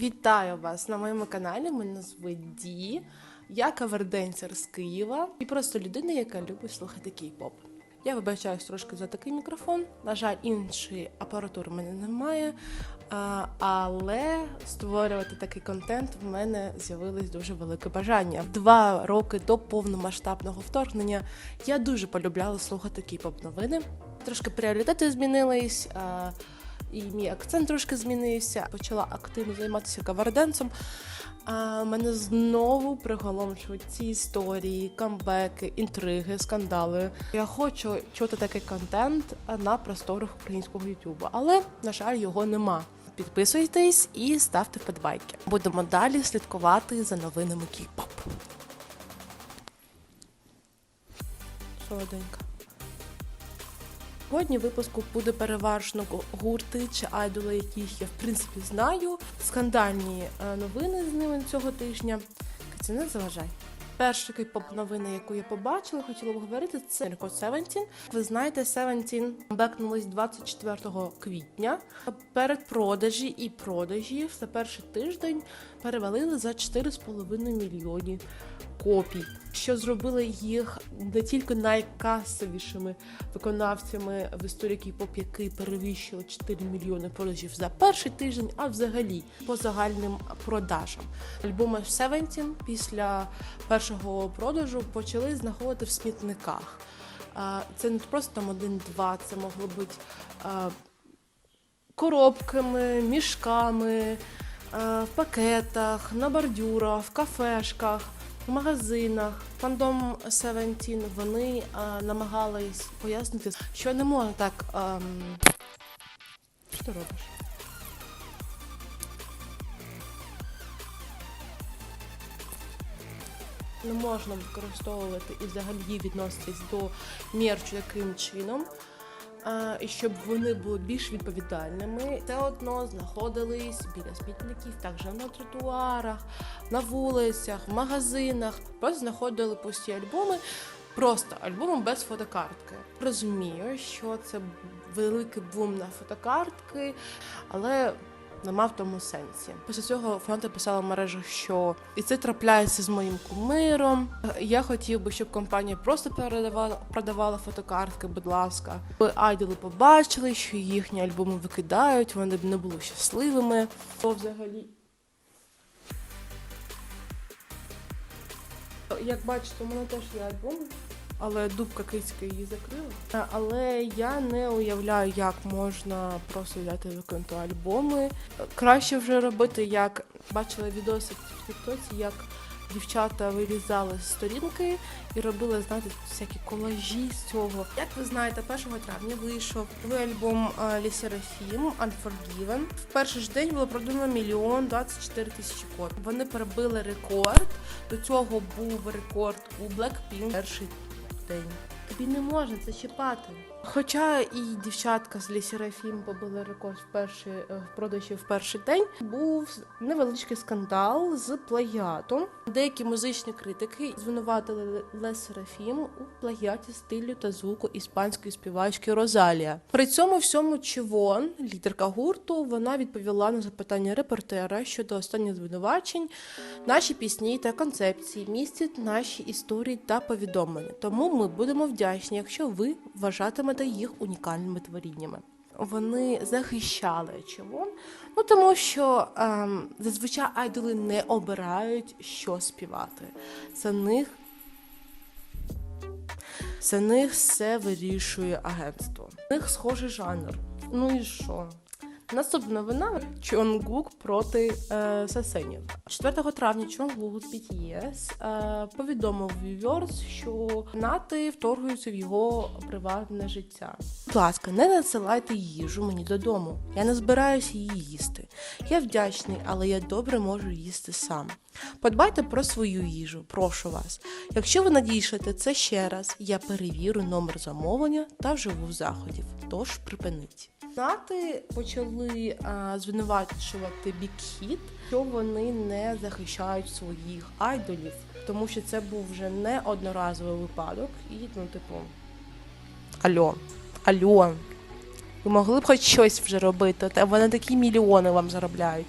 Вітаю вас на моєму каналі. Мене звуть Ді. Я каверденсер з Києва і просто людина, яка любить слухати кей-поп. Я вибачаюсь трошки за такий мікрофон. На жаль, іншої апаратури в мене немає. Але створювати такий контент в мене з'явилось дуже велике бажання. Два роки до повномасштабного вторгнення я дуже полюбляла слухати кей-поп новини. Трошки пріоритети змінились. І мій акцент трошки змінився. Почала активно займатися каварденсом. А мене знову приголомшують ці історії, камбеки, інтриги, скандали. Я хочу чути такий контент на просторах українського Ютубу, але на жаль, його нема. Підписуйтесь і ставте вподобайки. Будемо далі слідкувати за новинами кей-поп. Солоденька. Сьогодні в випуску буде переважно гурти чи айдоли, яких я в принципі знаю. Скандальні е, новини з ними цього тижня. Це не заважай. Перша кей-поп новина, яку я побачила, хотіла б говорити, це Record 17. Ви знаєте, 17 бекнулись 24 квітня. Передпродажі і продажі за перший тиждень перевалили за 4,5 мільйонів копій, що зробили їх не тільки найкасовішими виконавцями в історії кей-поп, які перевищили 4 мільйони продажів за перший тиждень, а взагалі по загальним продажам. Альбоми 17 після першого продажу почали знаходити в смітниках. Це не просто там один-два, це могло бути коробками, мішками, в пакетах, на бордюрах, в кафешках, в магазинах. Фандом 17 вони е, намагались пояснити, що не можна так. ем, Що ти робиш? Не можна використовувати і взагалі відноситись до мерчу таким чином. І щоб вони були більш відповідальними, все одно знаходились біля смітників, також на тротуарах, на вулицях, в магазинах. Просто знаходили пусті альбоми, просто альбоми без фотокартки. Розумію, що це великий бум на фотокартки, але нема в тому сенсі. Після цього фонд написала в мережах, що і це трапляється з моїм кумиром. Я хотів би, щоб компанія просто передавала продавала фотокартки, будь ласка. Коли айдоли побачили, що їхні альбоми викидають, вони б не були щасливими. То взагалі. Як бачите, у мене теж є альбоми. Але дубка кицька її закрила. Е, Але я не уявляю, як можна просто взяти виконати альбоми. Краще вже робити, як бачила відоси в Тіктоці, як дівчата вирізали з сторінки і робили, знаєте, всякі колажі з цього. Як ви знаєте, 1 травня вийшов новий альбом Лі Серафім Unforgiven. В перший ж день було продано мільйон 24 тисячі копій. Вони перебили рекорд. До цього був рекорд у Blackpink перший день. Тобі не можна це чіпати. Хоча і дівчатка з Лісерафім побили рекорд в перший е, в продажі в перший день, був невеличкий скандал з плагіатом. Деякі музичні критики звинуватили Ле Серафім у плагіаті стилю та звуку іспанської співачки Розалія. При цьому всьому Чивон, лідерка гурту, вона відповіла на запитання репортера щодо останніх звинувачень. Наші пісні та концепції містять наші історії та повідомлення. Тому ми будемо вдячні, якщо ви вважатимете їх унікальними творіннями. Вони захищали Чивон, ну тому що ем, зазвичай айдоли не обирають, що співати. За них за них все вирішує агентство. У них схожий жанр. Ну і що? Наступна новина Чонгук проти е, Сасенів. 4 травня Чонгук з BTS е, повідомив Віверс, що нати вторгуються в його приватне життя. Будь ласка, не надсилайте їжу мені додому. Я не збираюся її їсти. Я вдячний, але я добре можу їсти сам. Подбайте про свою їжу, прошу вас. Якщо ви надійшите це ще раз, я перевірю номер замовлення та вживу заходів. Тож припиніть. Нати почали а, звинувачувати Big Hit, що вони не захищають своїх айдолів, тому що це був вже не одноразовий випадок, і ну, типу, альо, альо, ви могли б хоч щось вже робити, та вони такі мільйони вам заробляють.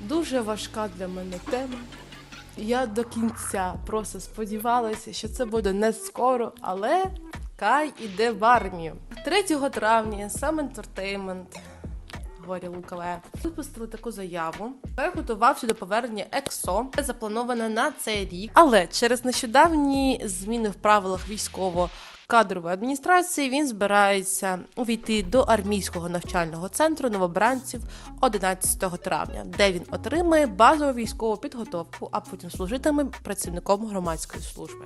Дуже важка для мене тема. Я до кінця просто сподівалася, що це буде не скоро, але Кай іде в армію. 3 травня сам Entertainment Горі Лукаве випустили таку заяву. Готувався до повернення ЕКСО, заплановане на цей рік. Але через нещодавні зміни в правилах військово кадрової адміністрації він збирається увійти до армійського навчального центру новобранців 11 травня, де він отримає базову військову підготовку, а потім служитиме працівником громадської служби.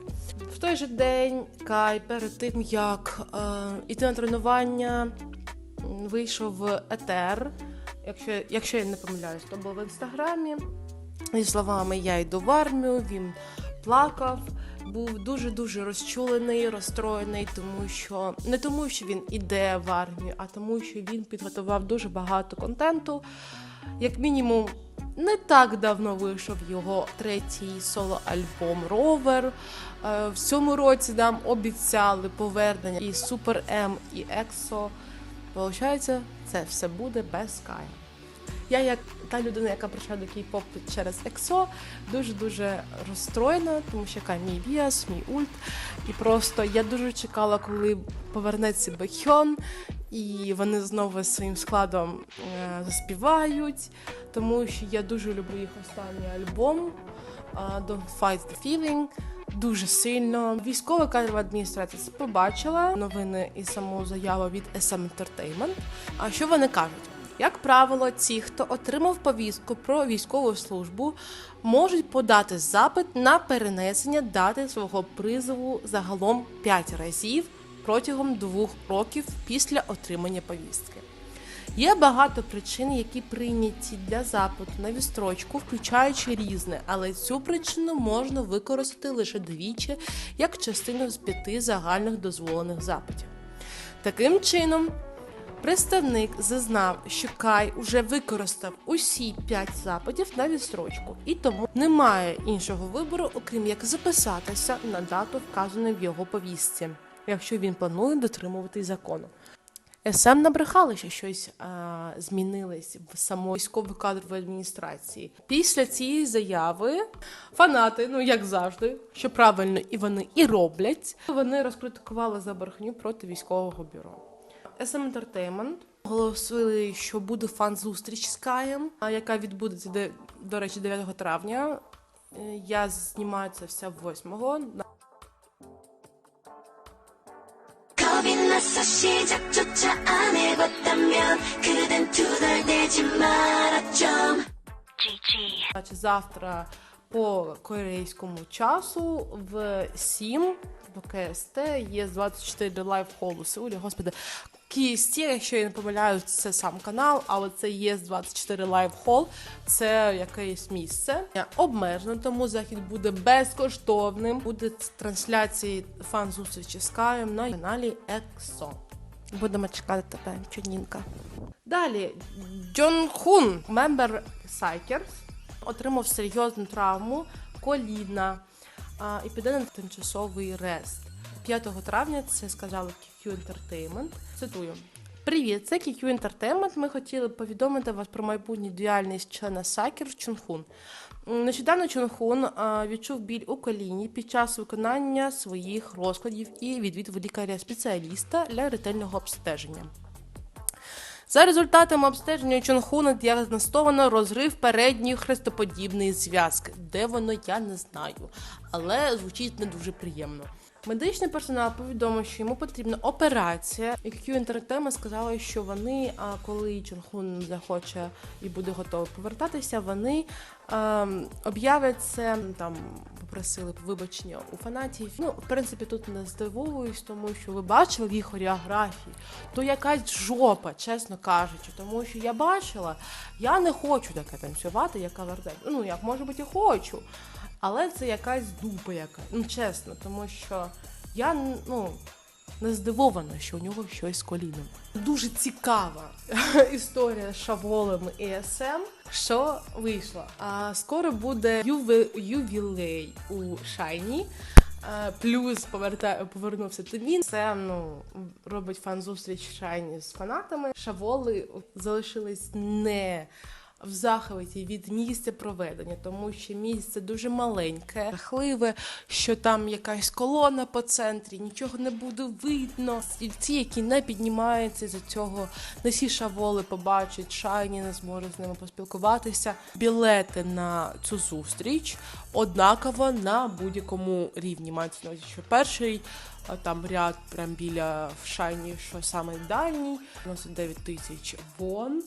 В той же день Кай перед тим як е, іти на тренування вийшов в етер. Якщо, якщо я не помиляюсь, то було в інстаграмі. Зі словами Я йду в армію, він плакав, був дуже дуже розчулений, розстроєний, тому що не тому, що він іде в армію, а тому, що він підготував дуже багато контенту. Як мінімум, не так давно вийшов його третій соло-альбом Ровер. Е, В цьому році нам обіцяли повернення і Супер М, і Ексо. Получається, це все буде без Кая. Я, як та людина, яка прийшла до кей-поп через ЕКСО, дуже-дуже розстроєна, тому що яка мій біас, мій ульт. І просто я дуже чекала, коли повернеться Бехьон, і вони знову своїм складом е, заспівають, тому що я дуже люблю їх останній альбом е, Don't Fight the Feeling. Дуже сильно військова кадрова адміністрація побачила новини і саму заяву від SM Entertainment. А що вони кажуть? Як правило, ті, хто отримав повістку про військову службу, можуть подати запит на перенесення дати свого призову загалом 5 разів протягом двох років після отримання повістки. Є багато причин, які прийняті для запиту на відстрочку, включаючи різне, але цю причину можна використати лише двічі як частину з п'яти загальних дозволених запитів. Таким чином, представник зазнав, що Кай уже використав усі п'ять запитів на відстрочку, і тому немає іншого вибору, окрім як записатися на дату, вказану в його повістці, якщо він планує дотримуватись закону. СМ набрехали, що щось а, змінилось в самої військової кадрової адміністрації. Після цієї заяви фанати, ну як завжди, що правильно і вони і роблять, вони розкритикували за брехню проти військового бюро. SM Entertainment оголосили, що буде фан-зустріч з Каєм, яка відбудеться де, до речі, 9 травня. Е, я знімаю це все 8-го. Завтра по корейському часу в 7 до КСТ є 24 лайв холу Сеулі. Господи, KST, якщо я не помиляюсь, це сам канал, а оце є 24 лайв хол. Це якесь місце обмежено, тому захід буде безкоштовним. Буде трансляції фан зустрічі з Каєм на каналі EXO. Будемо чекати тебе, чуднінка. Далі Джон Хун, мембер Psychers, отримав серйозну травму коліна а, і піде на тимчасовий рест. 5 травня це сказали QQ Entertainment. Цитую. Привіт, це QQ Entertainment. Ми хотіли повідомити вас про майбутню діяльність члена Psychers Чунхун. Нещодавно Чунхун відчув біль у коліні під час виконання своїх розкладів і відвідав лікаря-спеціаліста для ретельного обстеження. За результатами обстеження Чонхуна діагностовано розрив передньої хрестоподібної зв'язки. Де воно, я не знаю, але звучить не дуже приємно. Медичний персонал повідомив, що йому потрібна операція. І Q Entertainment сказали, що вони, а, коли Чонхун захоче і буде готовий повертатися, вони ем, об'являть це там. Попросили вибачення у фанатів. Ну, в принципі, тут не здивовуюсь, тому що ви бачили їх хореографії. То якась жопа, чесно кажучи, тому що я бачила, я не хочу таке танцювати, яка вертеп. Ну, як може бути, хочу. Але це якась дупа яка. Ну, чесно, тому що я ну, не здивована, що у нього щось з коліном. Дуже цікава історія з Шаволем і СМ. Що вийшло? А скоро буде ювілей у Шайні. Плюс поверта... повернувся Тимін. Це ну робить фан-зустріч Шайні з фанатами. Шаволи залишились не в захваті від місця проведення, тому що місце дуже маленьке, жахливе, що там якась колона по центрі, нічого не буде видно. Стільці, які не піднімаються за цього, не всі шаволи побачать, шайні не зможе з ними поспілкуватися. Білети на цю зустріч однаково на будь-якому рівні. Мається на увазі, що перший там ряд прям біля в шайні, що саме дальній, 99 тисяч вон.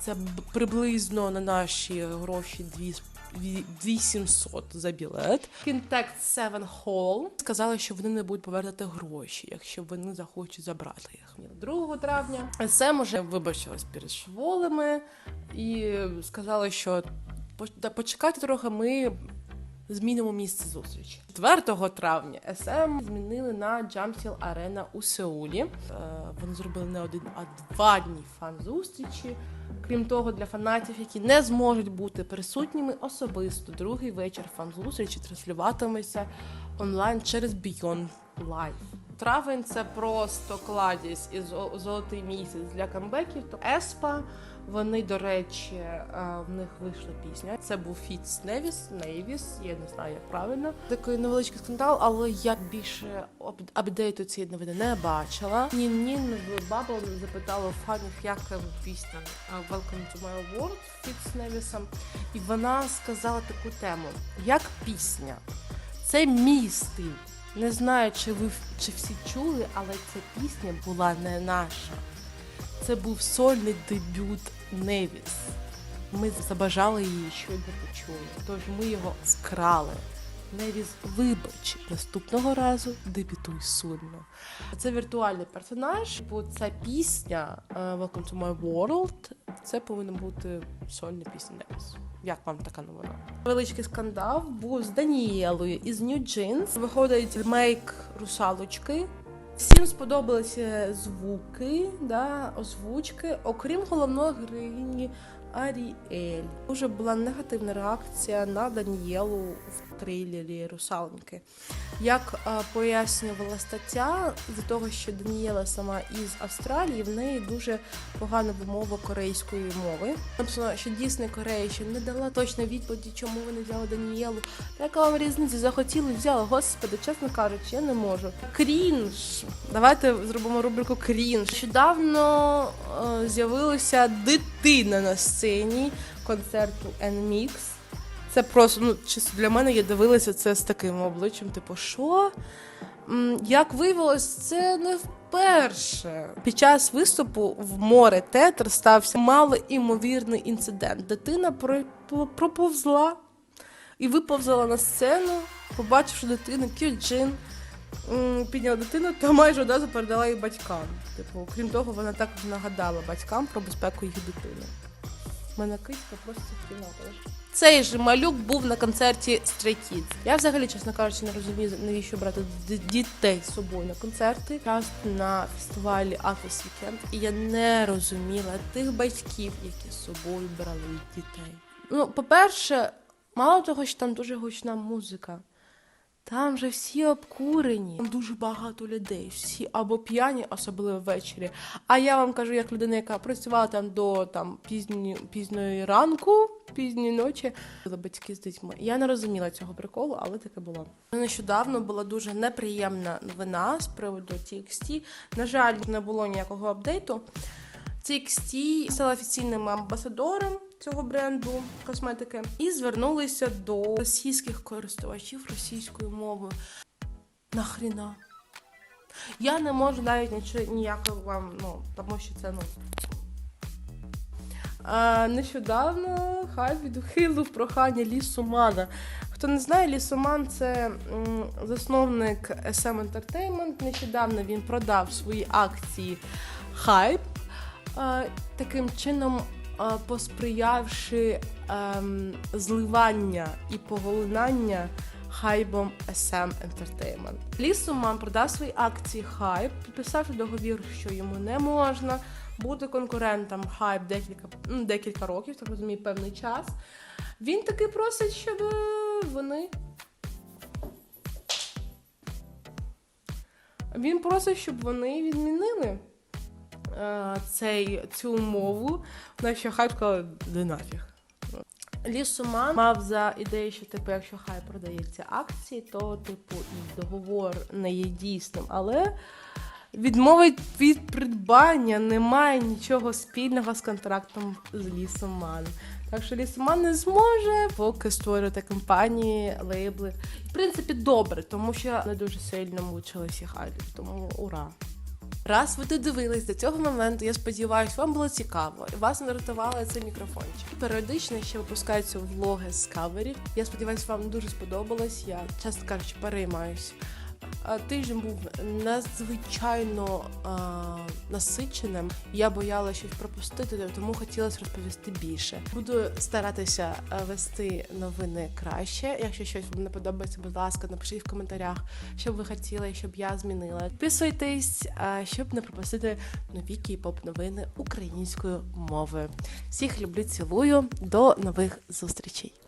Це приблизно на наші гроші 2700 за білет. Кінтект 7 Hall сказали, що вони не будуть повертати гроші, якщо вони захочуть забрати їх. 2 травня СМ уже вибачилась перед шволами і сказали, що «По- почекайте трохи, ми змінимо місце зустрічі. 4 травня SM змінили на Jumpshill Arena у Сеулі. Е, Вони зробили не один, а два дні фан-зустрічі. Крім того, для фанатів, які не зможуть бути присутніми особисто, другий вечір фан-зустрічі транслюватиметься онлайн через Beyond Live. Травень це просто кладість і зо- золотий місяць для камбеків. То Еспа. Вони, до речі, е, в них вийшла пісня. Це був фіт з Невіс, я не знаю, як правильно. Такий невеличкий скандал, але я більше ап- апдейту цієї новини не бачила. Нін Нін в Бабл запитала фанів, як пісня е, Welcome to my world фіт з Невісом. І вона сказала таку тему: як пісня, це мій стиль. Не знаю, чи ви чи всі чули, але ця пісня була не наша. Це був сольний дебют Невіс. Ми забажали її щойно почули, тож ми його вкрали. Невіс, вибач, наступного разу дебютуй сольно. Це віртуальний персонаж, бо ця пісня е, Welcome to my world. Це повинна бути сольна пісня Невіс. Як вам така новина? Величкий скандал був з Даніелою із New Jeans. Виходить ремейк русалочки. Всім сподобалися звуки, да, озвучки, окрім головної героїні Аріель. Дуже була негативна реакція на Даніелу в трейлері Русалоньки. Як е, пояснювала стаття, з того, що Даніела сама із Австралії, в неї дуже погана вимова корейської мови. Тобто, що Дійсне Корея ще не дала точної відповіді, чому вони взяли Даніелу. Та Яка вам різниця? Захотіли, взяли. Господи, чесно кажучи, я не можу. Крінж. Давайте зробимо рубрику Крінж. Нещодавно е, з'явилася дитина на сцені концерту NMIX. Це просто ну чисто для мене я дивилася це з таким обличчям, типу, що? Як виявилось, це не вперше. Під час виступу в море тетр стався малоімовірний інцидент. Дитина про- про- проповзла і виповзала на сцену, побачивши дитину, Кюджин підняла дитину та майже одразу передала її батькам. Типу, крім того, вона також нагадала батькам про безпеку їх дитини. Мене кицька просто кімната. Цей же малюк був на концерті Stray Kids. Я взагалі, чесно кажучи, не розумію, навіщо брати дітей з собою на концерти. Час на фестивалі Atlas Вікенд. і я не розуміла тих батьків, які з собою брали дітей. Ну, по-перше, мало того, що там дуже гучна музика. Там же всі обкурені. Там дуже багато людей, всі або п'яні, особливо ввечері. А я вам кажу, як людина, яка працювала там до там пізні, пізньої ранку, пізньої ночі, були батьки з дітьми. Я не розуміла цього приколу, але таке було. Нещодавно була дуже неприємна новина з приводу TXT. На жаль, не було ніякого апдейту. TXT стала офіційним амбасадором цього бренду косметики і звернулися до російських користувачів російською мовою. Нахріна? Я не можу навіть нічого ніякого вам, ну, тому що це ну. А, нещодавно хайп відхилив прохання Лісумана. Хто не знає, Лісуман це засновник SM Entertainment. Нещодавно він продав свої акції хайп, таким чином посприявши ем, зливання і поглинання хайбом SM Entertainment. Лісуман продав свої акції хайп, підписавши договір, що йому не можна бути конкурентом хайп декілька, ну, декілька років, так розумію, певний час. Він таки просить, щоб е, вони. Він просить, щоб вони відмінили е, цей, цю мову, вона ще хайп сказала, де нафіг. Лісуман мав за ідею, що типу, якщо хай продається акції, то типу і договор не є дійсним. Але відмовить від придбання немає нічого спільного з контрактом з Лісоман. Так що Лісоман не зможе поки створювати компанії, лейбли. В принципі, добре, тому що не дуже сильно мучилися хайлі, тому ура. Раз ви додивились до цього моменту, я сподіваюся, вам було цікаво і вас нарятували цей мікрофончик. Періодично ще випускаються влоги з каверів. Я сподіваюся, вам дуже сподобалось. Я часто кажучи, переймаюсь. А, Тиждень був надзвичайно а, насиченим. Я боялася щось пропустити, тому хотілося розповісти більше. Буду старатися вести новини краще. Якщо щось вам не подобається, будь ласка, напишіть в коментарях, що б ви хотіли, щоб я змінила. Підписуйтесь, щоб не пропустити нові кей-поп новини українською мовою. Всіх люблю, цілую. До нових зустрічей.